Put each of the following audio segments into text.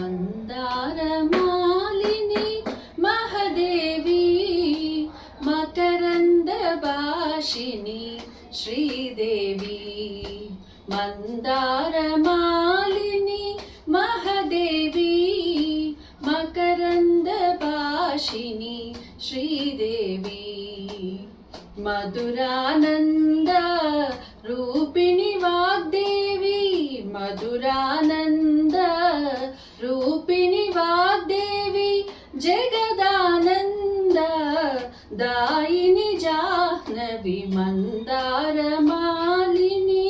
మందారమాలిని మహదేవి మకరంద భాషిని శ్రీదేవి. మందారమాలిని మహదేవి మకరంద భాషిని శ్రీదేవి. మధురానంద రూపిణి జగదానంద దాయిని జాహ్నవి మందార మాలిని.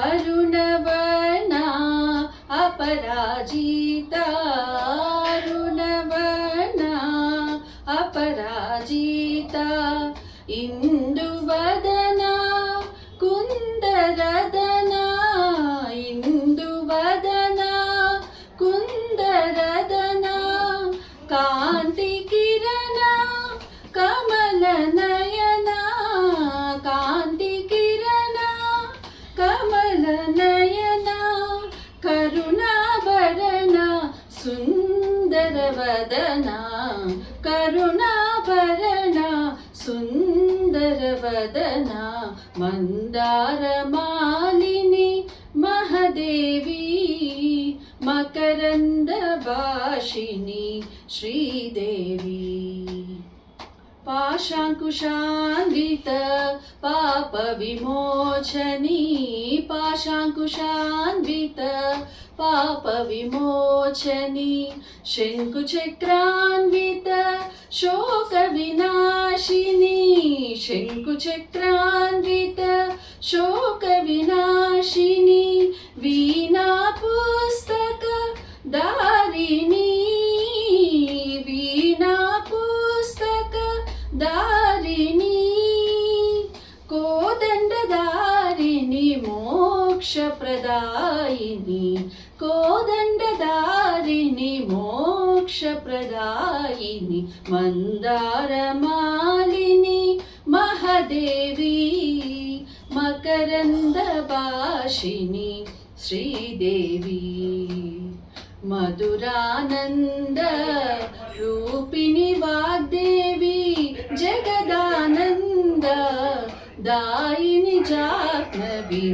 అరుణవర్ణ అపరాజిత అరుణవర్ణ అపరాజిత ఇన్ ಸುಂದರವದನ ಕರುಣಾಭರಣ ಸುಂದರವದನ ಮಂದಾರ ಮಾಲಿನಿ ಮಹದೇವಿ ಮಕರಂದ ಭಾಷಿಣಿ ಶ್ರೀದೇವಿ శ్రీదేవి పాశాంకుశాన్విత పాప విమోచని పాశాంకుశాన్విత పాప విమోచని శంకుచక్రాన్విత మోక్షప్రదాయిని కోదండదారిని మోక్షప్రదాయిని మందారమాలిని మహదేవి మకరంద భాషిని శ్రీదేవి మధురానంద రూపిణి వాగ్దేవి జగదానంద దాయిని జాహ్నవి